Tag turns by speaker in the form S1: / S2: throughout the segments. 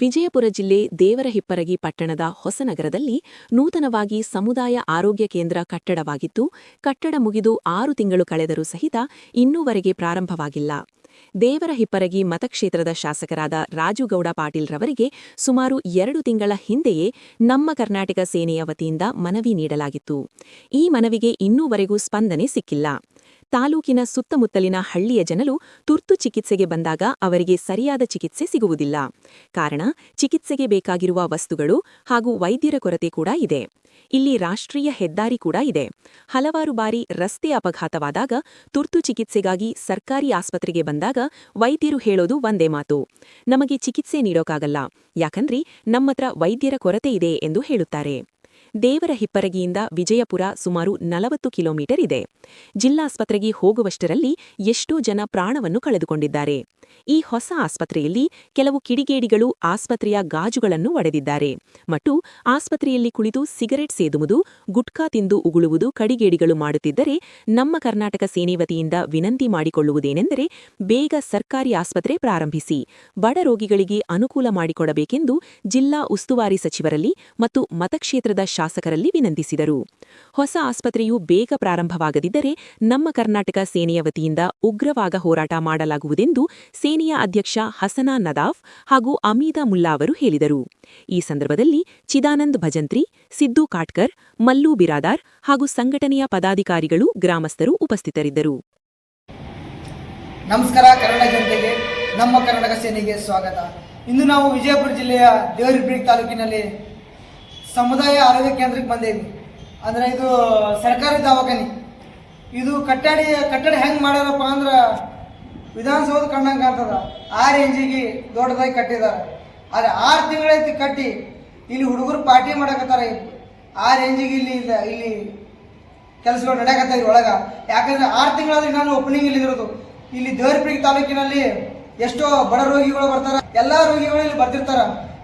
S1: ವಿಜಯಪುರ ಜಿಲ್ಲೆ ದೇವರಹಿಪ್ಪರಗಿ ಪಟ್ಟಣದ ಹೊಸನಗರದಲ್ಲಿ ನೂತನವಾಗಿ ಸಮುದಾಯ ಆರೋಗ್ಯ ಕೇಂದ್ರ ಕಟ್ಟಡವಾಗಿದ್ದು, ಕಟ್ಟಡ ಮುಗಿದು ಆರು ತಿಂಗಳು ಕಳೆದರೂ ಸಹಿತ ಇನ್ನೂವರೆಗೆ ಪ್ರಾರಂಭವಾಗಿಲ್ಲ. ದೇವರಹಿಪ್ಪರಗಿ ಮತಕ್ಷೇತ್ರದ ಶಾಸಕರಾದ ರಾಜುಗೌಡ ಪಾಟೀಲ್ ರವರಿಗೆ ಸುಮಾರು ಎರಡು ತಿಂಗಳ ಹಿಂದೆಯೇ ನಮ್ಮ ಕರ್ನಾಟಕ ಸೇನೆಯ ವತಿಯಿಂದ ಮನವಿ ನೀಡಲಾಗಿತ್ತು. ಈ ಮನವಿಗೆ ಇನ್ನೂವರೆಗೂ ಸ್ಪಂದನೆ ಸಿಕ್ಕಿಲ್ಲ. ತಾಲೂಕಿನ ಸುತ್ತಮುತ್ತಲಿನ ಹಳ್ಳಿಯ ಜನರು ತುರ್ತು ಚಿಕಿತ್ಸೆಗೆ ಬಂದಾಗ ಅವರಿಗೆ ಸರಿಯಾದ ಚಿಕಿತ್ಸೆ ಸಿಗುವುದಿಲ್ಲ. ಕಾರಣ, ಚಿಕಿತ್ಸೆಗೆ ಬೇಕಾಗಿರುವ ವಸ್ತುಗಳು ಹಾಗೂ ವೈದ್ಯರ ಕೊರತೆ ಕೂಡ ಇದೆ. ಇಲ್ಲಿ ರಾಷ್ಟ್ರೀಯ ಹೆದ್ದಾರಿ ಕೂಡ ಇದೆ. ಹಲವಾರು ಬಾರಿ ರಸ್ತೆ ಅಪಘಾತವಾದಾಗ ತುರ್ತು ಚಿಕಿತ್ಸೆಗಾಗಿ ಸರ್ಕಾರಿ ಆಸ್ಪತ್ರೆಗೆ ಬಂದಾಗ ವೈದ್ಯರು ಹೇಳೋದು ಒಂದೇ ಮಾತು. ನಮಗೆ ಚಿಕಿತ್ಸೆ ನೀಡೋಕ್ಕಾಗಲ್ಲ ಯಾಕಂದ್ರೆ, ನಮ್ಮತ್ರ ವೈದ್ಯರ ಕೊರತೆ ಇದೆ ಎಂದು ಹೇಳುತ್ತಾರೆ. ದೇವರ ಹಿಪ್ಪರಗಿಯಿಂದ ವಿಜಯಪುರ ಸುಮಾರು ನಲವತ್ತು ಕಿಲೋಮೀಟರ್ ಇದೆ. ಜಿಲ್ಲಾಸ್ಪತ್ರೆಗೆ ಹೋಗುವಷ್ಟರಲ್ಲಿ ಎಷ್ಟೋ ಜನ ಪ್ರಾಣವನ್ನು ಕಳೆದುಕೊಂಡಿದ್ದಾರೆ. ಈ ಹೊಸ ಆಸ್ಪತ್ರೆಯಲ್ಲಿ ಕೆಲವು ಕಿಡಿಗೇಡಿಗಳು ಆಸ್ಪತ್ರೆಯ ಗಾಜುಗಳನ್ನು ಒಡೆದಿದ್ದಾರೆ. ಮತ್ತು ಆಸ್ಪತ್ರೆಯಲ್ಲಿ ಕುಳಿತು ಸಿಗರೆಟ್ ಸೇದುವುದು, ಗುಟ್ಕಾ ತಿಂದು ಉಗುಳುವುದು ಕಡಿಗೇಡಿಗಳು ಮಾಡುತ್ತಿದ್ದರೆ ನಮ್ಮ ಕರ್ನಾಟಕ ಸೇನೆ ವತಿಯಿಂದ ವಿನಂತಿ ಮಾಡಿಕೊಳ್ಳುವುದೇನೆಂದರೆ ಬೇಗ ಸರ್ಕಾರಿ ಆಸ್ಪತ್ರೆ ಪ್ರಾರಂಭಿಸಿ. ಬಡ ರೋಗಿಗಳಿಗೆ ಅನುಕೂಲ ಮಾಡಿಕೊಡಬೇಕೆಂದು ಜಿಲ್ಲಾ ಉಸ್ತುವಾರಿ ಸಚಿವರಲ್ಲಿ ಮತ್ತು ಮತಕ್ಷೇತ್ರದ ಶಾಸಕರಲ್ಲಿ ವಿನಂತಿಸಿದರು. ಹೊಸ ಆಸ್ಪತ್ರೆಯು ಬೇಗ ಪ್ರಾರಂಭವಾಗದಿದ್ದರೆ ನಮ್ಮ ಕರ್ನಾಟಕ ಸೇನೆಯ ವತಿಯಿಂದ ಉಗ್ರವಾಗ ಹೋರಾಟ ಮಾಡಲಾಗುವುದೆಂದು ಸೇನೆಯ ಅಧ್ಯಕ್ಷ ಹಸನಾ ನದಾಫ್ ಹಾಗೂ ಅಮೀದಾ ಮುಲ್ಲಾ ಅವರು ಹೇಳಿದರು. ಈ ಸಂದರ್ಭದಲ್ಲಿ ಚಿದಾನಂದ್ ಭಜಂತ್ರಿ, ಸಿದ್ದು ಕಾಟ್ಕರ್, ಮಲ್ಲು ಬಿರಾದಾರ್ ಹಾಗೂ ಸಂಘಟನೆಯ ಪದಾಧಿಕಾರಿಗಳು, ಗ್ರಾಮಸ್ಥರು ಉಪಸ್ಥಿತರಿದ್ದರು.
S2: ನಮಸ್ಕಾರ, ಕನ್ನಡ ಜನತೆಗೆ, ನಮ್ಮ ಕರ್ನಾಟಕ ಸೇನೆಗೆ ಸ್ವಾಗತ. ಇಂದು ನಾವು ವಿಜಯಪುರ ಜಿಲ್ಲೆಯ ದೇವರಿಬ್ರಿ ತಾಲೂಕಿನಲ್ಲಿ ಸಮುದಾಯ ಆರೋಗ್ಯ ಕೇಂದ್ರಕ್ಕೆ ಬಂದೇವಿ ಅಂದ್ರೆ ಇದು ಸರ್ಕಾರಿ ದವಾಖಾನೆ. ಇದು ಕಟ್ಟಡಿ, ಕಟ್ಟಡ ಹೆಂಗೆ ಮಾಡ್ಯಾರಪ್ಪ ಅಂದ್ರೆ ವಿಧಾನಸೌಧ ಕಂಡಂಗೆ ಕಾಣ್ತದ. ಆ ರೇಂಜಿಗೆ ದೊಡ್ಡದಾಗಿ ಕಟ್ಟಿದ್ದಾರೆ ಆದರೆ ಆರು ತಿಂಗಳೈತಿ ಕಟ್ಟಿ, ಇಲ್ಲಿ ಹುಡುಗರು ಪಾರ್ಟಿ ಮಾಡಕತ್ತಾರ ಆ ರೇಂಜಿಗೆ ಇಲ್ಲಿ ಇಲ್ಲ- ಕೆಲಸಗಳು ನಡೆಯಕತ್ತಾವ ಒಳಗ. ಯಾಕಂದ್ರೆ ಆರು ತಿಂಗಳಾದ್ರೆ ನಾನು ಓಪನಿಂಗ್ ಇಲ್ಲಿ ಇರೋದು. ಇಲ್ಲಿ ದೇವರಪುರಿ ತಾಲೂಕಿನಲ್ಲಿ ಎಷ್ಟೋ ಬಡ ರೋಗಿಗಳು ಬರ್ತಾರೆ. ಎಲ್ಲಾ ರೋಗಿಗಳು ಇಲ್ಲಿ ಬರ್ತಿರ್ತಾರ.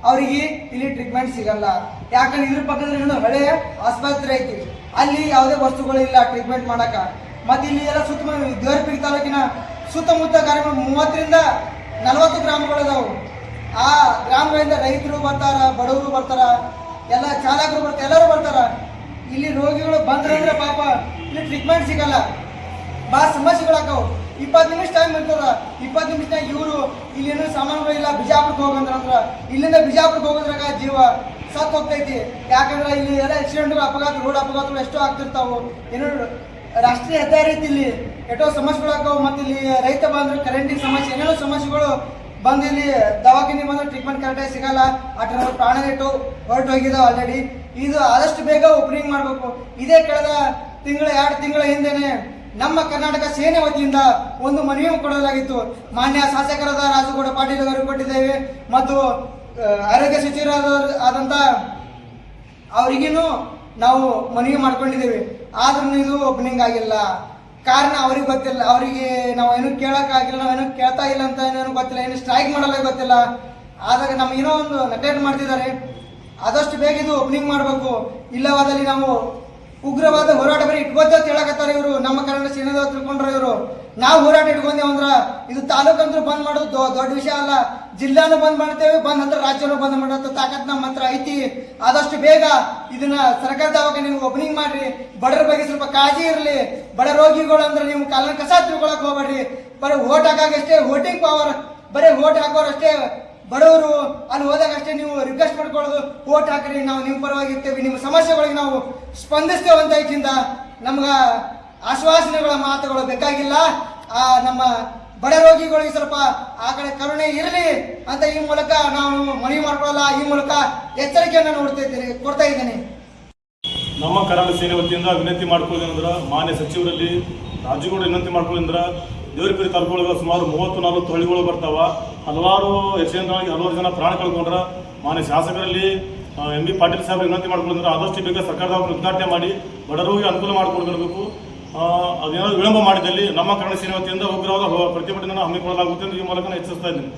S2: ಅವರಿಗೆ ಇಲ್ಲಿ ಟ್ರೀಟ್ಮೆಂಟ್ ಸಿಗಲ್ಲ. ಯಾಕಂದ್ರೆ ಇದ್ರ ಪಕ್ಕದಲ್ಲಿ ಇನ್ನೊಂದು ಹಳೆ ಆಸ್ಪತ್ರೆ ಐತಿ. ಅಲ್ಲಿ ಯಾವುದೇ ವಸ್ತುಗಳಿಲ್ಲ ಟ್ರೀಟ್ಮೆಂಟ್ ಮಾಡಕ. ಮತ್ತೆ ಇಲ್ಲಿ ಎಲ್ಲ ಸುತ್ತಮುತ್ತ ದೇವರಪೀಠ ತಾಲೂಕಿನ ಸುತ್ತಮುತ್ತ ಕಾರ್ಯಕ್ರಮ ಮೂವತ್ತರಿಂದ ನಲವತ್ತು ಗ್ರಾಮಗಳಿದಾವು ಆ ಗ್ರಾಮಗಳಿಂದ ರೈತರು ಬರ್ತಾರ, ಬಡವರು ಬರ್ತಾರ, ಎಲ್ಲ ಚಾಲಕರು ಬರ್ತಾರೆ ಎಲ್ಲರೂ ಬರ್ತಾರ. ಇಲ್ಲಿ ರೋಗಿಗಳು ಬಂದ್ರೆ ಅಂದ್ರೆ ಪಾಪ ಇಲ್ಲಿ ಟ್ರೀಟ್ಮೆಂಟ್ ಸಿಗಲ್ಲ. ಭಾಳ ಸಮಸ್ಯೆಗಳಾಕವು ಇಪ್ಪತ್ತು ನಿಮಿಷ ಟೈಮ್ ಇರ್ತದ. ಇಪ್ಪತ್ತು ನಿಮಿಷ ಇವರು ಇಲ್ಲಿ ಏನೂ ಸಾಮಾನುಗಳಿಲ್ಲ, ಬಿಜಾಪುರಕ್ಕೆ ಹೋಗಂದ್ರ ಇಲ್ಲಿಂದ ಬಿಜಾಪುರಕ್ಕೆ ಹೋಗೋದ್ರಾಗ ಜೀವ ಸತ್ ಹೋಗ್ತೈತಿ ಯಾಕಂದ್ರೆ ಇಲ್ಲಿ ಎಲ್ಲ ಆಕ್ಸಿಡೆಂಟ್ ಅಪಘಾತ ರೋಡ್ ಅಪಘಾತಗಳು ಎಷ್ಟೋ ಆಗ್ತಿರ್ತಾವು. ಏನು ರಾಷ್ಟ್ರೀಯ ಹೆದ್ದಾರಿ ಐತಿ ಇಲ್ಲಿ. ಎಷ್ಟೋ ಸಮಸ್ಯೆಗಳಾಕವು ಮತ್ತೆ ಇಲ್ಲಿ ರೈತ ಬಂದ್ರೆ ಕರೆಂಟಿನ ಸಮಸ್ಯೆ ಏನೇನೋ ಸಮಸ್ಯೆಗಳು ಬಂದು ಇಲ್ಲಿ ದವಾಖಾನೆ ಬಂದ್ರೆ ಟ್ರೀಟ್ಮೆಂಟ್ ಕರೆಕ್ಟಾಗಿ ಸಿಗಲ್ಲ. ಅಟ್ರ ಪ್ರಾಣ ಇಟ್ಟು ಹೊರಟು ಹೋಗಿದಾವೆ ಆಲ್ರೆಡಿ ಇದು ಆದಷ್ಟು ಬೇಗ ಓಪನಿಂಗ್ ಮಾಡಬೇಕು. ಇದೇ ಕಳೆದ ತಿಂಗಳ ಎರಡು ತಿಂಗಳ ಹಿಂದೆನೆ ನಮ್ಮ ಕರ್ನಾಟಕ ಸೇನೆ ವತಿಯಿಂದ ಒಂದು ಮನವಿಯನ್ನು ಕೊಡಲಾಗಿತ್ತು. ಮಾನ್ಯ ಶಾಸಕರಾದ ರಾಜುಗೌಡ ಪಾಟೀಲ್ ಅವರು ಕೊಟ್ಟಿದ್ದೇವೆ. ಮತ್ತು ಆ, ಆರೋಗ್ಯ ಸಚಿವರಾದ ಆದಂತ ಅವರಿಗೇನು ನಾವು ಮನವಿ ಮಾಡ್ಕೊಂಡಿದ್ದೇವೆ. ಆದ್ರೂ ಇದು ಓಪನಿಂಗ್ ಆಗಿಲ್ಲ. ಕಾರಣ ಅವ್ರಿಗೆ ಗೊತ್ತಿಲ್ಲ. ಅವರಿಗೆ ನಾವು ಏನು ನಾವು ನಾವೇನು ಕೇಳ್ತಾ ಇಲ್ಲ ಅಂತ ಏನೇನು ಗೊತ್ತಿಲ್ಲ. ಏನು ಸ್ಟ್ರೈಕ್ ಮಾಡಲ್ಲ ಗೊತ್ತಿಲ್ಲ. ಆದಾಗ ನಮಗೇನೋ ಒಂದು ನೆಗ್ಲೆಕ್ಟ್ ಮಾಡ್ತಿದ್ದಾರೆ. ಆದಷ್ಟು ಬೇಗ ಇದು ಓಪನಿಂಗ್ ಮಾಡಬೇಕು. ಇಲ್ಲವಾದಲ್ಲಿ ನಾವು ಉಗ್ರವಾದ ಹೋರಾಟ ಬರೀ ಅಂತ ಹೇಳಕತ್ತಾರ ಇವರು. ನಮ್ಮ ಕನ್ನಡ ಸೇನೆದವ್ರು ತಿಳ್ಕೊಂಡ್ರೆ ಇವರು. ನಾವು ಹೋರಾಟ ಇಟ್ಕೊಂಡೇವು ಅಂದ್ರ ಇದು ತಾಲೂಕು ಅಂದ್ರೆ ಬಂದ್ ಮಾಡೋದು ದೊಡ್ಡ ವಿಷಯ ಅಲ್ಲ. ಜಿಲ್ಲಾನು ಬಂದ್ ಮಾಡ್ತೇವೆ, ಬಂದ್ ಹತ್ರ ರಾಜ್ಯನೂ ಬಂದ್ ಮಾಡೋದು. ತಾಕತ್ ನಮ್ಮ ಹತ್ರ ಐತಿ. ಆದಷ್ಟು ಬೇಗ ಇದನ್ನ ಸರ್ಕಾರ ನೀವು ಓಪನಿಂಗ್ ಮಾಡ್ರಿ. ಬಡರ ಬಗ್ಗೆ ಸ್ವಲ್ಪ ಕಾಳಜಿ ಇರಲಿ. ಬಡ ರೋಗಿಗಳು ಅಂದ್ರೆ ನೀವು ಕಾಲನ ಕಸ ತಿಳ್ಕೊಳಕ್ ಹೋಗ್ಬೇಡ್ರಿ. ಬರೀ ಓಟ್ ಹಾಕಾಗಷ್ಟೇ ವೋಟಿಂಗ್ ಪವರ್, ಬರೀ ಓಟ್ ಹಾಕೋರಷ್ಟೇ ಬಡವರು ಅಲ್ಲಿ ಹೋದಾಗ ಅಷ್ಟೇ ನೀವು ರಿಕ್ವೆಸ್ಟ್ ಮಾಡ್ಕೊಳ್ಳೋದು. ಓಟ್ ಹಾಕ್ರಿ, ನಾವು ನಿಮ್ಮ ಪರವಾಗಿ ಇರ್ತೇವೆ ನಿಮ್ಮ ಸಮಸ್ಯೆಗಳಿಗೆ ನಾವು ಸ್ಪಂದಿಸ್ತೇವೆ ಅಂತ ಇದರಿಂದ ನಮ್ಗೆ ಆಶ್ವಾಸನೆಗಳ ಮಾತುಗಳು ಬೇಕಾಗಿಲ್ಲ. ಆ, ನಮ್ಮ ಬಡ ರೋಗಿಗಳಿಗೆ ಸ್ವಲ್ಪ ಆ ಕಡೆ ಕರುಣೆ ಇರಲಿ ಅಂತ ಈ ಮೂಲಕ ನಾವು ಮನವಿ ಮಾಡ್ಕೊಳ್ಳಲ್ಲ. ಈ ಮೂಲಕ ಎಚ್ಚರಿಕೆಯನ್ನು ನೋಡ್ತಾ ಇದ್ದೀನಿ, ಕೊಡ್ತಾ ಇದ್ದೇನೆ.
S3: ನಮ್ಮ ಕರಾಳ ಸೇನೆ ವತಿಯಿಂದ ವಿನಂತಿ ಮಾಡ್ಕೊಳ್ಳೋದಂದ್ರೆ ಮಾನ್ಯ ಸಚಿವರಲ್ಲಿ ರಾಜ್ಯಗಳು ವಿನಂತಿ ಮಾಡ್ಕೊಳ್ಳೋದ್ರ ದೇವರಪುರಿ ತಲುಪೊಳಗ ಸುಮಾರು ಮೂವತ್ತು ನಾಲ್ಕು ತೊಳಿಗಳು ಬರ್ತಾವ. ಹಲವಾರು ಆಗಿ ಹಲವಾರು ಜನ ಪ್ರಾಣ ಕಳ್ಕೊಂಡ್ರ. ಮಾನ್ಯ ಶಾಸಕರಲ್ಲಿ ಎಂ ಬಿ ಪಾಟೀಲ್ ಸಾಹೇಬ್ ವಿನಂತಿ ಮಾಡ್ಕೊಳ್ಳೋದ್ರ ಆದಷ್ಟು ಬೇಗ ಸರ್ಕಾರದ ಉದ್ಘಾಟನೆ ಮಾಡಿ ಬಡವರಿಗೆ ಅನುಕೂಲ ಮಾಡಿಕೊಡ್ಬೇಕು. ಅದೇನಾದ್ರು ವಿಳಂಬ ಮಾಡಿದಲ್ಲಿ ನಮ್ಮ ಕನ್ನಡ ಸೇನೆ ವತಿಯಿಂದ ಉಗ್ರವಾದ ಪ್ರತಿಭಟನೆ ಹಮ್ಮಿಕೊಳ್ಳಲಾಗುತ್ತೆ ಎಂದು ಈ ಮೂಲಕ ಹೆಚ್ಚಿಸ್ತಾ ಇದ್ದೀನಿ.